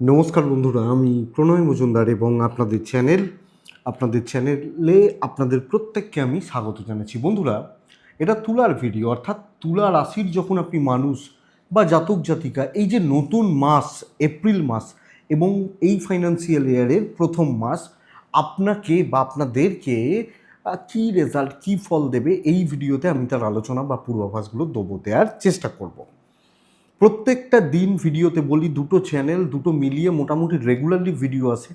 নমস্কার বন্ধুরা, আমি প্রণয় মজুমদার এবং আপনাদের চ্যানেল, আপনাদের চ্যানেলে আপনাদের প্রত্যেককে আমি স্বাগত জানাচ্ছি। বন্ধুরা, এটা তুলার ভিডিও অর্থাৎ তুলা রাশির যখন আপনি মানুষ বা জাতক, জাতিকা, এই যে নতুন মাস, এপ্রিল মাস এবং এই ফাইন্যান্সিয়াল ইয়ারের প্রথম মাস, আপনাকে বা আপনাদেরকে কী রেজাল্ট কী ফল দেবে এই ভিডিওতে আমি তার আলোচনা বা পূর্বাভাসগুলো দেবো, দেওয়ার চেষ্টা করব। প্রত্যেকটা দিন ভিডিওতে বলি, দুটো চ্যানেল দুটো মিলিয়ে মোটামুটি রেগুলারলি ভিডিও আছে।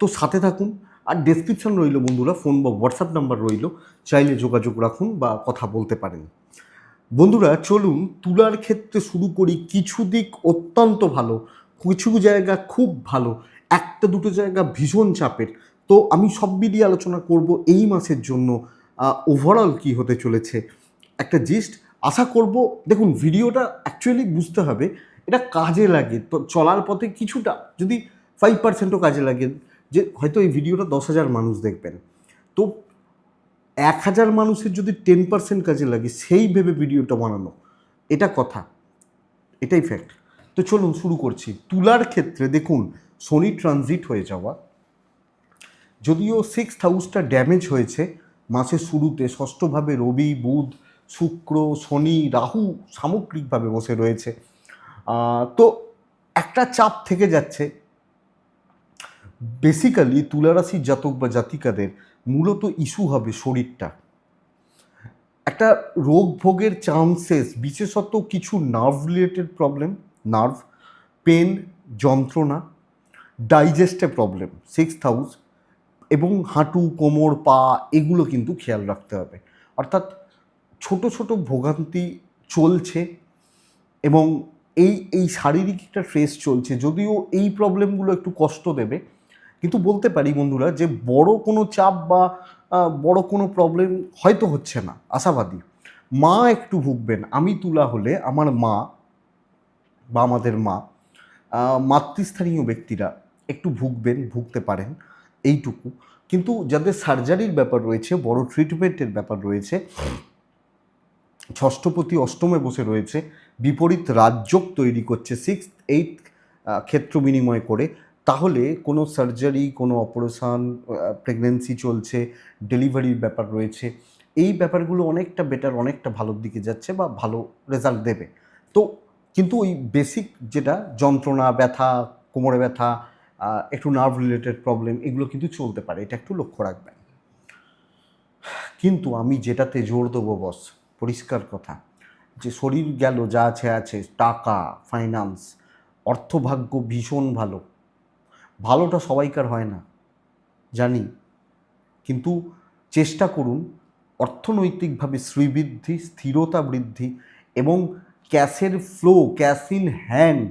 তো সাথে থাকুন। আর ডেসক্রিপশন রইল বন্ধুরা ফোন বা হোয়াটসঅ্যাপ নাম্বার রইল। চাইলে যোগাযোগ রাখুন বা কথা বলতে পারেন। বন্ধুরা, চলুন তুলার ক্ষেত্রে শুরু করি। কিছু দিক অত্যন্ত ভালো, কিছু জায়গা খুব ভালো, একটা দুটো জায়গা ভীষণ চাপের। তো আমি সব মিলিয়ে আলোচনা করব এই মাসের জন্য ওভারঅল কি হতে চলেছে। একটা জিস্ট আশা করব, দেখুন, ভিডিওটা অ্যাকচুয়ালি বুঝতে হবে, এটা কাজে লাগে। তো চলার পথে কিছুটা, যদি ফাইভ পার্সেন্টও কাজে লাগে, যে হয়তো এই ভিডিওটা দশ হাজার মানুষ দেখবেন। তো এক হাজার মানুষের যদি টেন পার্সেন্ট কাজে লাগে, সেই ভেবে ভিডিওটা বানানো, এটা কথা। এটাই ফ্যাক্ট তো চলুন, শুরু করছি। তুলার ক্ষেত্রে দেখুন শনি ট্রানজিট হয়ে যাওয়া। যদিও সিক্স হাউসটা ড্যামেজ হয়েছে, মাসের শুরুতে, ষষ্ঠভাবে রবি, বুধ শুক্র, শনি, রাহু সামগ্রিকভাবে বসে রয়েছে। তো একটা চাপ থেকে যাচ্ছে। বেসিক্যালি তুলারাশির জাতক বা জাতিকাদের মূলত ইস্যু হবে শরীরটা। একটা রোগ ভোগের চান্সেস বিশেষত কিছু nerve related problem nerve pain যন্ত্রণা ডাইজেস্টে প্রবলেম সিক্স হাউস এবং হাঁটু, কোমর, পা, এগুলো কিন্তু খেয়াল রাখতে হবে। অর্থাৎ ছোট ছোট ভোগান্তি চলছে এবং এই এই শারীরিক একটা ট্রেস চলছে, যদিও এই প্রবলেমগুলো একটু কষ্ট দেবে। কিন্তু বলতে পারি বন্ধুরা যে বড় কোনো চাপ বা বড় কোনো প্রবলেম হয়তো হচ্ছে না, আশাবাদী। মা একটু ভুগবেন, আমি তুলা হলে আমার মা বা আমাদের মা মাতৃস্থানীয় ব্যক্তিরা একটু ভুগবেন, ভুগতে পারেন, এইটুকু। কিন্তু যাদের সার্জারির ব্যাপার রয়েছে, বড় ট্রিটমেন্টের ব্যাপার রয়েছে ষষ্ঠপতি অষ্টমে বসে রয়েছে, বিপরীত রাজযোগ তৈরি করছে সিক্স এইট ক্ষেত্র বিনিময় করে। তাহলে কোনো সার্জারি কোনো অপারেশন প্রেগনেন্সি চলছে ডেলিভারির ব্যাপার রয়েছে, এই ব্যাপারগুলো অনেকটা বেটার অনেকটা ভালোর দিকে যাচ্ছে বা ভালো রেজাল্ট দেবে। তো কিন্তু ওই বেসিক যেটা, যন্ত্রণা, ব্যথা, কোমরে ব্যথা একটু নার্ভ রিলেটেড প্রবলেম এগুলো কিন্তু চলতে পারে, এটা একটু লক্ষ্য রাখবেন। কিন্তু আমি যেটাতে জোর দেবো বস পরিষ্কার কথা, যে শরীর গেল, যা আছে আছে, টাকা ফাইন্যান্স অর্থভাগ্য ভীষণ ভালো। ভালোটা সবাইকার হয় না, জানি। কিন্তু চেষ্টা করুন অর্থনৈতিকভাবে শ্রীবৃদ্ধি, স্থিরতা বৃদ্ধি এবং ক্যাশের ফ্লো ক্যাশ ইন হ্যান্ড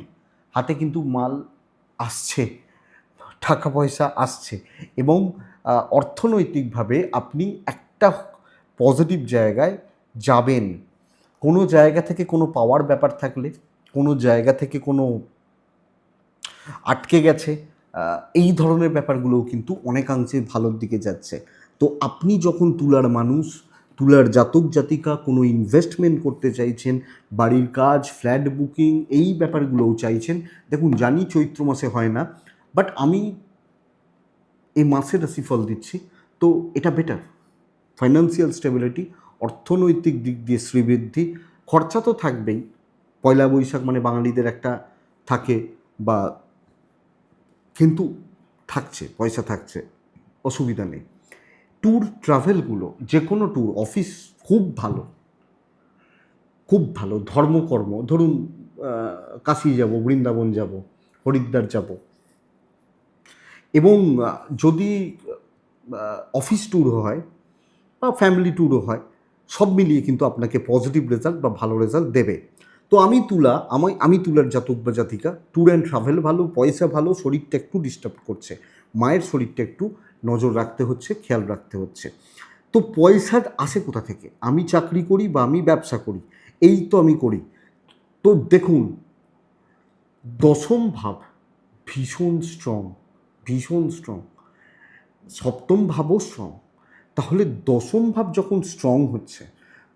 হাতে কিন্তু মাল আসছে, টাকা পয়সা আসছে এবং অর্থনৈতিকভাবে আপনি একটা পজিটিভ জায়গায় যাবেন। কোনো জায়গা থেকে কোনো পাওয়ার ব্যাপার থাকলে, কোনো জায়গা থেকে কোনো আটকে গেছে এই ধরনের ব্যাপারগুলোও কিন্তু অনেকাংশে ভালোর দিকে যাচ্ছে। তো আপনি যখন তুলার মানুষ, তুলার জাতক জাতিকা কোনো ইনভেস্টমেন্ট করতে চাইছেন, বাড়ির কাজ ফ্ল্যাট বুকিং এই ব্যাপারগুলোও চাইছেন, দেখুন জানি চৈত্র মাসে হয় না বাট আমি এই মাসের রাশিফল দিচ্ছি, তো এটা বেটার ফাইন্যান্সিয়াল স্টেবিলিটি অর্থনৈতিক দিক দিয়ে শ্রীবৃদ্ধি, খরচা তো থাকবেই। পয়লা বৈশাখ মানে বাঙালিদের একটা থাকে বা কিন্তু থাকছে, পয়সা থাকছে, অসুবিধা নেই। ট্যুর ট্রাভেলগুলো যে কোনো ট্যুর অফিস খুব ভালো। খুব ভালো, ধর্মকর্ম। ধরুন কাশি যাব, বৃন্দাবন যাব, হরিদ্বার যাব। এবং যদি অফিস ট্যুর হয় বা ফ্যামিলি ট্যুরও হয় সব মিলিয়ে কিন্তু আপনাকে পজিটিভ রেজাল্ট বা ভালো রেজাল্ট দেবে। তো আমি তুলা, আমি আমি তুলার জাতক বা জাতিকা ট্যুর অ্যান্ড ট্রাভেল ভালো, পয়সা ভালো, শরীরটা একটু ডিস্টার্ব করছে। মায়ের শরীরটা একটু নজর রাখতে হচ্ছে, খেয়াল রাখতে হচ্ছে। তো পয়সা আসে কোথা থেকে? আমি চাকরি করি বা আমি ব্যবসা করি, এই তো আমি করি। তো দেখুন, দশম ভাব ভীষণ স্ট্রং ভীষণ স্ট্রং সপ্তম ভাবও স্ট্রং তাহলে দশম ভাব যখন স্ট্রং হচ্ছে,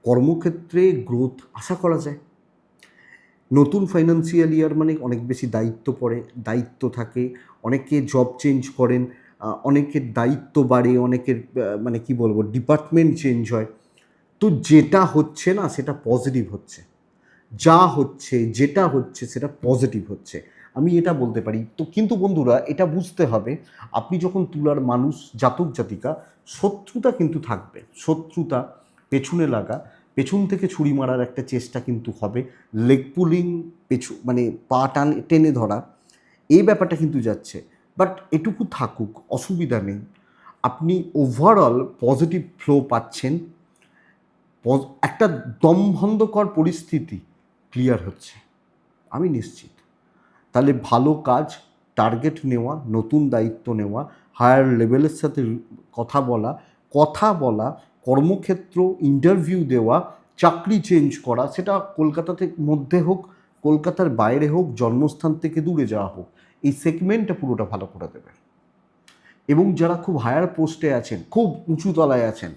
কর্মক্ষেত্রে গ্রোথ আশা করা যায়। নতুন ফাইন্যান্সিয়াল ইয়ার মানে অনেক বেশি দায়িত্ব পড়ে, দায়িত্ব থাকে, অনেকে জব চেঞ্জ করেন অনেকের দায়িত্ব বাড়ে, অনেকের মানে কি বলব ডিপার্টমেন্ট চেঞ্জ হয়। তো যেটা হচ্ছে না, সেটা পজিটিভ হচ্ছে। যা হচ্ছে, যেটা হচ্ছে, সেটা পজিটিভ হচ্ছে। আমি এটা বলতে পারি। তো কিন্তু বন্ধুরা, এটা বুঝতে হবে, আপনি যখন তুলার মানুষ, জাতক, জাতিকা, শত্রুতা কিন্তু থাকবে। শত্রুতা পেছনে লাগা, পেছন থেকে ছুরি মারার একটা চেষ্টা কিন্তু হবে। লেগ পুলিং, পেছু মানে পা টান, টেনে ধরা, এই ব্যাপারটা কিন্তু যাচ্ছে। বাট এটুকু থাকুক, অসুবিধা নেই। আপনি ওভারঅল পজিটিভ ফ্লো পাচ্ছেন। একটা দমবন্ধকর পরিস্থিতি ক্লিয়ার হচ্ছে। আমি নিশ্চিত। তাহলে ভালো কাজ টার্গেট নেওয়া, নতুন দায়িত্ব নেওয়া হায়ার লেভেলের সাথে কথা বলা কথা বলা, কর্মক্ষেত্র ইন্টারভিউ দেওয়া, চাকরি চেঞ্জ করা, সেটা কলকাতাতে মধ্যে হোক, কলকাতার বাইরে হোক, জন্মস্থান থেকে দূরে যাওয়া হোক, এই সেগমেন্টটা পুরোটা ভালো করে দেবে। এবং যারা খুব হায়ার পোস্টে আছেন, খুব উঁচু তলায় আছেন,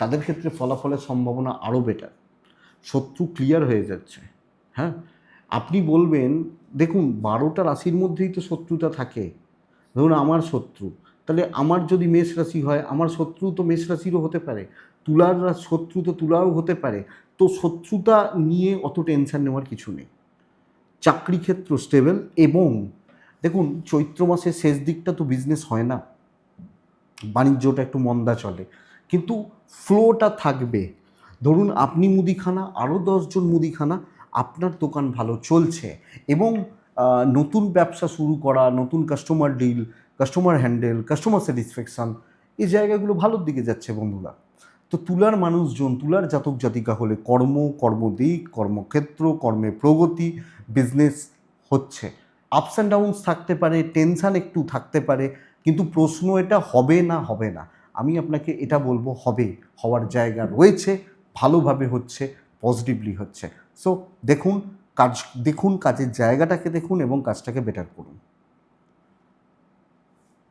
তাদের ক্ষেত্রে ফলাফলের সম্ভাবনা আরও বেটার শত্রু ক্লিয়ার হয়ে যাচ্ছে হ্যাঁ? বলবেন, দেখুন, বারোটা রাশির মধ্যেই তো শত্রুতা থাকে। ধরুন আমার শত্রু। তাহলে আমার যদি মেষ রাশি হয়, আমার শত্রু তো মেষ রাশিরও হতে পারে। তুলার শত্রু তো তুলাও হতে পারে। তো শত্রুতা নিয়ে অত টেনশন নেওয়ার কিছু নেই। চাকরি ক্ষেত্র স্টেবল এবং, দেখুন, চৈত্র মাসের শেষ দিকটা তো বিজনেস হয় না। বাণিজ্যটা একটু মন্দা চলে। কিন্তু ফ্লোটা থাকবে। ধরুন, আপনি মুদিখানা আরও দশজন মুদিখানা আপনার দোকান ভালো চলছে এবং নতুন ব্যবসা শুরু করা, নতুন customer deal customer handle customer satisfaction এই জায়গাগুলো ভালোর দিকে যাচ্ছে বন্ধুরা। তো তুলার মানুষজন, তুলার জাতক জাতিকা হলে কর্ম কর্মদিক কর্মক্ষেত্র, কর্মে প্রগতি বিজনেস হচ্ছে। আপস অ্যান্ড ডাউনস থাকতে পারে টেনশান একটু থাকতে পারে, কিন্তু প্রশ্ন এটা হবে না হবে না। আমি আপনাকে এটা বলব, হবে, হওয়ার জায়গা রয়েছে, ভালোভাবে হচ্ছে পজিটিভলি হচ্ছে। সো দেখুন, কাজ, দেখুন কাজের জায়গাটাকে দেখুন এবং কাজটাকে বেটার করুন।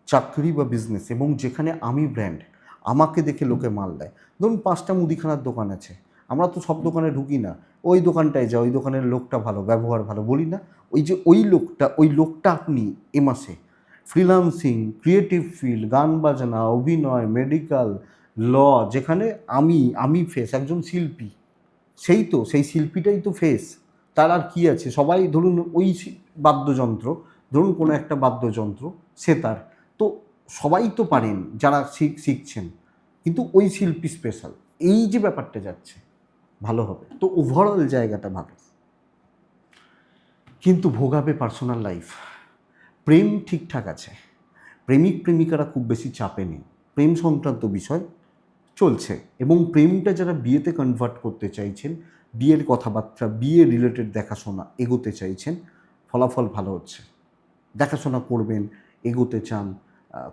চাকরি বা বিজনেস এবং যেখানে আমি ব্র্যান্ড আমাকে দেখে লোকে মাল দেয়। ধরুন, পাঁচটা মুদিখানার দোকান আছে। আমরা তো সব দোকানে ঢুকি না। ওই দোকানটায় যা ওই দোকানের লোকটা ভালো, ব্যবহার ভালো বলি না। ওই যে ওই লোকটা ওই লোকটা আপনি এ মাসে ফ্রিলান্সিং ক্রিয়েটিভ ফিল্ড গান বাজনা, অভিনয় মেডিকেল ল যেখানে আমি আমি ফেস একজন শিল্পী। সেই তো, সেই শিল্পীটাই তো ফেস তার আর কী আছে? সবাই ধরুন ওই বাদ্যযন্ত্র, ধরুন কোনো একটা বাদ্যযন্ত্র, সে তার। তো সবাই তো পারেন যারা শিখ শিখছেন। কিন্তু ওই শিল্পী স্পেশাল এই যে ব্যাপারটা যাচ্ছে, ভালো হবে। তো ওভারঅল জায়গাটা ভালো। কিন্তু ভোগাবে পার্সোনাল লাইফ প্রেম ঠিকঠাক আছে। প্রেমিক প্রেমিকারা খুব বেশি চাপে নেই। প্রেম সংক্রান্ত বিষয় চলছে এবং প্রেমটা যারা বিয়েতে কনভার্ট করতে চাইছেন, বিয়ের কথাবার্তা, বিয়ে রিলেটেড দেখাশোনা এগোতে চাইছেন, ফলাফল ভালো হচ্ছে। দেখাশোনা করবেন, এগোতে চান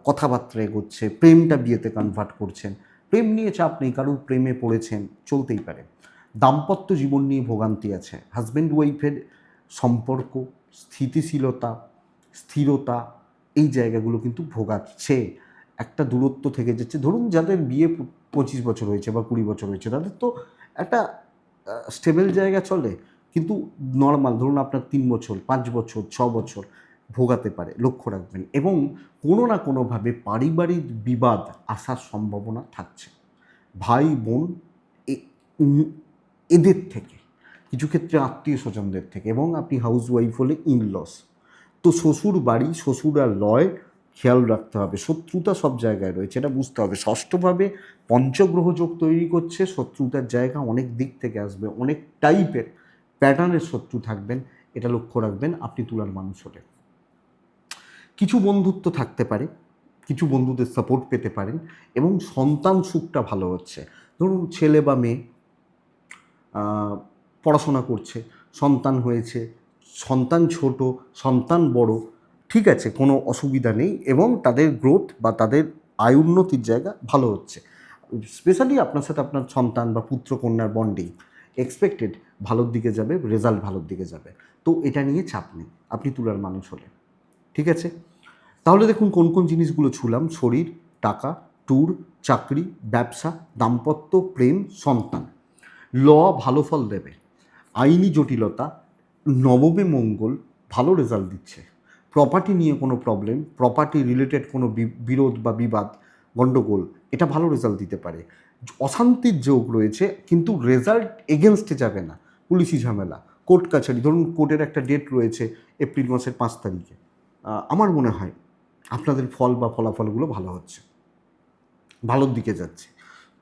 কথাবার্তা এগোচ্ছে, প্রেমটা বিয়েতে কনভার্ট করছেন। প্রেম নিয়ে চাপ নেই কারোর প্রেমে পড়েছেন, চলতেই পারে। দাম্পত্য জীবন নিয়ে ভোগান্তি আছে। হাজব্যান্ড ওয়াইফের সম্পর্ক, স্থিতিশীলতা, স্থিরতা, এই জায়গাগুলো কিন্তু ভোগাচ্ছে। একটা দূরত্ব থেকে যাচ্ছে। ধরুন যাদের বিয়ে পঁচিশ বছর হয়েছে বা কুড়ি বছর হয়েছে, তাদের তো একটা স্টেবল জায়গা চলে। কিন্তু নর্মাল ধরুন আপনার তিন বছর, পাঁচ বছর, ছ বছর ভোগাতে পারে, লক্ষ্য রাখবেন। এবং কোনো না কোনোভাবে পারিবারিক বিবাদ আসার সম্ভাবনা থাকছে। ভাই, বোন এদের থেকে, কিছু ক্ষেত্রে আত্মীয় স্বজনদের থেকে এবং আপনি হাউস ওয়াইফ হলে ইনলস তো শ্বশুর বাড়ি শ্বশুর লয় খেয়াল রাখতে হবে। শত্রুতা সব জায়গায় রয়েছে, এটা বুঝতে হবে। ষষ্ঠভাবে পঞ্চগ্রহ যোগ তৈরি করছে, শত্রুতার জায়গা অনেক দিক থেকে আসবে, অনেক টাইপের প্যাটার্নের শত্রু থাকবেন, এটা লক্ষ্য রাখবেন, আপনি তুলার মানুষ হলে। কিছু বন্ধুত্ব থাকতে পারে, কিছু বন্ধুদের সাপোর্ট পেতে পারেন, এবং সন্তান সুখটা ভালো হচ্ছে। ধরুন ছেলে বা মেয়ে পড়াশোনা করছে, সন্তান হয়েছে, সন্তান ছোট, সন্তান বড় ঠিক আছে, কোনো অসুবিধা নেই এবং তাদের গ্রোথ বা তাদের আয় উন্নতির জায়গা ভালো হচ্ছে। স্পেশালি আপনার সাথে আপনার সন্তান বা পুত্র কন্যার বন্ডিং এক্সপেক্টেড ভালোর দিকে যাবে রেজাল্ট ভালোর দিকে যাবে। তো এটা নিয়ে চাপ নেই, আপনি তুলার মানুষ হলে ঠিক আছে? তাহলে দেখুন কোন কোন জিনিসগুলো ছুলাম, শরীর, টাকা ট্যুর চাকরি, ব্যবসা, দাম্পত্য, প্রেম, সন্তান। ল ভালো ফল দেবে, আইনি জটিলতা, নবমে মঙ্গল ভালো রেজাল্ট দিচ্ছে। প্রপার্টি নিয়ে কোনো প্রবলেম প্রপার্টি রিলেটেড কোনো বিরোধ বা বিবাদ গণ্ডগোল এটা ভালো রেজাল্ট দিতে পারে। অশান্তির যোগ রয়েছে, কিন্তু রেজাল্ট এগেনস্টে যাবে না। পুলিশি ঝামেলা কোর্ট কাছারি, ধরুন কোর্টের একটা ডেট রয়েছে এপ্রিল মাসের পাঁচ তারিখে। আমার মনে হয় আপনাদের ফল বা ফলাফলগুলো ভালো হচ্ছে। ভালোর দিকে যাচ্ছে।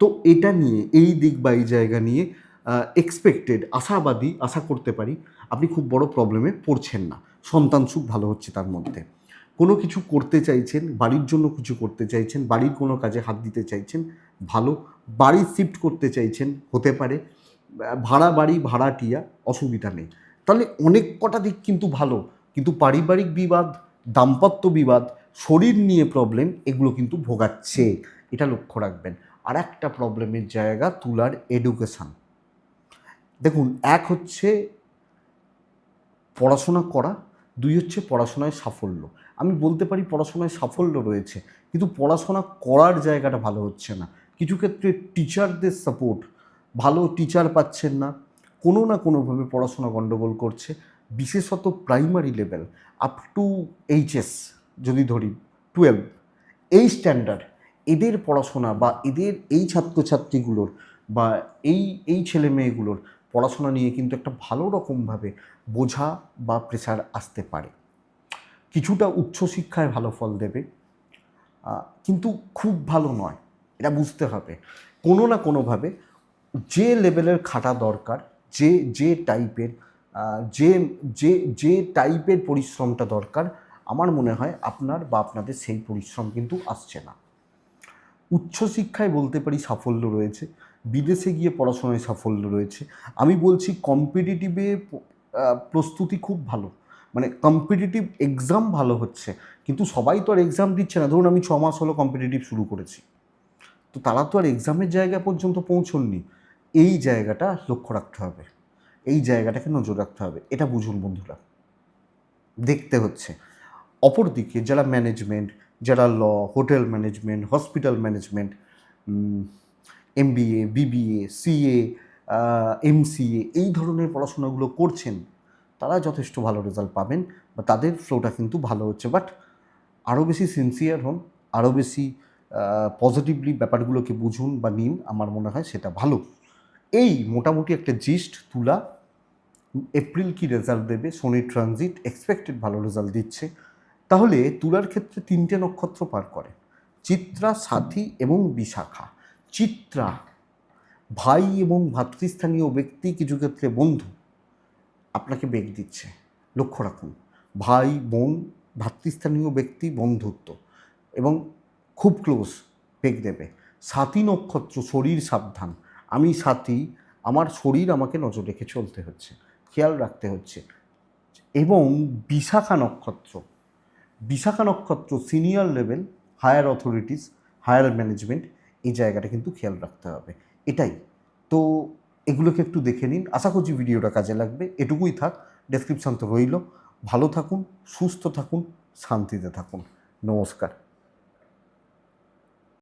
তো এটা নিয়ে, এই দিক বা এই জায়গা নিয়ে এক্সপেক্টেড আশাবাদী, আশা করতে পারি, আপনি খুব বড় প্রবলেমে পড়ছেন না। সন্তান সুখ ভালো হচ্ছে তার মধ্যে। কোনো কিছু করতে চাইছেন, বাড়ির জন্য কিছু করতে চাইছেন, বাড়ির কোনো কাজে হাত দিতে চাইছেন, ভালো। বাড়ি শিফট করতে চাইছেন, হতে পারে। ভাড়া বাড়ি ভাড়াটিয়া অসুবিধা নেই। তাহলে অনেক কটা দিক কিন্তু ভালো। কিন্তু পারিবারিক বিবাদ, দাম্পত্য বিবাদ, শরীর নিয়ে প্রবলেম এগুলো কিন্তু ভোগাচ্ছে। এটা লক্ষ্য রাখবেন। আর একটা প্রবলেমের জায়গা তুলার এডুকেশান দেখুন, এক হচ্ছে পড়াশোনা করা দুই হচ্ছে পড়াশোনায় সাফল্য। আমি বলতে পারি পড়াশোনায় সাফল্য রয়েছে, কিন্তু পড়াশোনা করার জায়গাটা ভালো হচ্ছে না। কিছু ক্ষেত্রে টিচারদের সাপোর্ট ভালো টিচার পাচ্ছেন না। কোনো না কোনোভাবে পড়াশোনা গণ্ডগোল করছে, বিশেষত primary level up to HS যদি ধরি টুয়েলভ এই স্ট্যান্ডার্ড এদের পড়াশোনা বা এদের এই ছাত্রছাত্রীগুলোর বা এই এই ছেলে মেয়েগুলোর পড়াশোনা নিয়ে কিন্তু একটা ভালো রকমভাবে বোঝা বা প্রেশার আসতে পারে। কিছুটা উচ্চশিক্ষায় ভালো ফল দেবে কিন্তু খুব ভালো নয়, এটা বুঝতে হবে। কোনো না কোনোভাবে যে লেভেলের খাটা দরকার, যে যে টাইপের যে যে যে টাইপের পরিশ্রমটা দরকার, আমার মনে হয় আপনার বা আপনাদের সেই পরিশ্রম কিন্তু আসছে না। উচ্চশিক্ষায় বলতে পারি সাফল্য রয়েছে বিদেশে গিয়ে পড়াশোনায় সাফল্য রয়েছে। আমি বলছি কম্পিটিটিভে প্রস্তুতি খুব ভালো। মানে কম্পিটিটিভ এক্সাম ভালো হচ্ছে। কিন্তু সবাই তো আর এক্সাম দিচ্ছে না। ধরুন আমি ছ মাস হলো কম্পিটিটিভ শুরু করেছি। তো তারা তো আর এক্সামের জায়গা পর্যন্ত পৌঁছননি। এই জায়গাটা লক্ষ্য রাখতে হবে। এই জায়গাটাকে নজর রাখতে হবে। এটা বুঝুন বন্ধুরা। দেখতে হচ্ছে। অপরদিকে যারা ম্যানেজমেন্ট যারা law hotel management hospital management MBA BBA CA MCA এই ধরনের পড়াশোনাগুলো করছেন, তারা যথেষ্ট ভালো রেজাল্ট পাবেন, বা তাদের ফ্লোটা কিন্তু ভালো হচ্ছে। বাট আরও বেশি সিনসিয়ার হন আরও বেশি পজিটিভলি ব্যাপারগুলোকে বুঝুন বা নিন, আমার মনে হয় সেটা ভালো। এই মোটামুটি একটা জিস্ট তুলা এপ্রিল কি রেজাল্ট দেবে শনি ট্রানজিট এক্সপেক্টেড ভালো রেজাল্ট দিচ্ছে। তাহলে তুলার ক্ষেত্রে তিনটে নক্ষত্র পার করে, চিত্রা, সাথী এবং বিশাখা। চিত্রা, ভাই এবং ভাতৃস্থানীয় ব্যক্তি কিছু ক্ষেত্রে বন্ধু, আপনাকে বেগ দিচ্ছে। লক্ষ্য রাখুন, ভাই, বোন, ভাতৃস্থানীয় ব্যক্তি, বন্ধুত্ব এবং খুব ক্লোজ বেগ দেবে। সাথী নক্ষত্র, শরীর সাবধান। আমি সাথী, আমার শরীর আমাকে নজর রেখে চলতে হচ্ছে, খেয়াল রাখতে হচ্ছে। এবং বিশাখা নক্ষত্র বিশাখা নক্ষত্র senior level higher authorities higher management এই জায়গাটা কিন্তু খেয়াল রাখতে হবে। এটাই। তো এগুলোকে একটু দেখে নিন। আশা করছি ভিডিওটা কাজে লাগবে। এটুকুই থাক ডেসক্রিপশান তো রইল। ভালো থাকুন, সুস্থ থাকুন, শান্তিতে থাকুন। নমস্কার।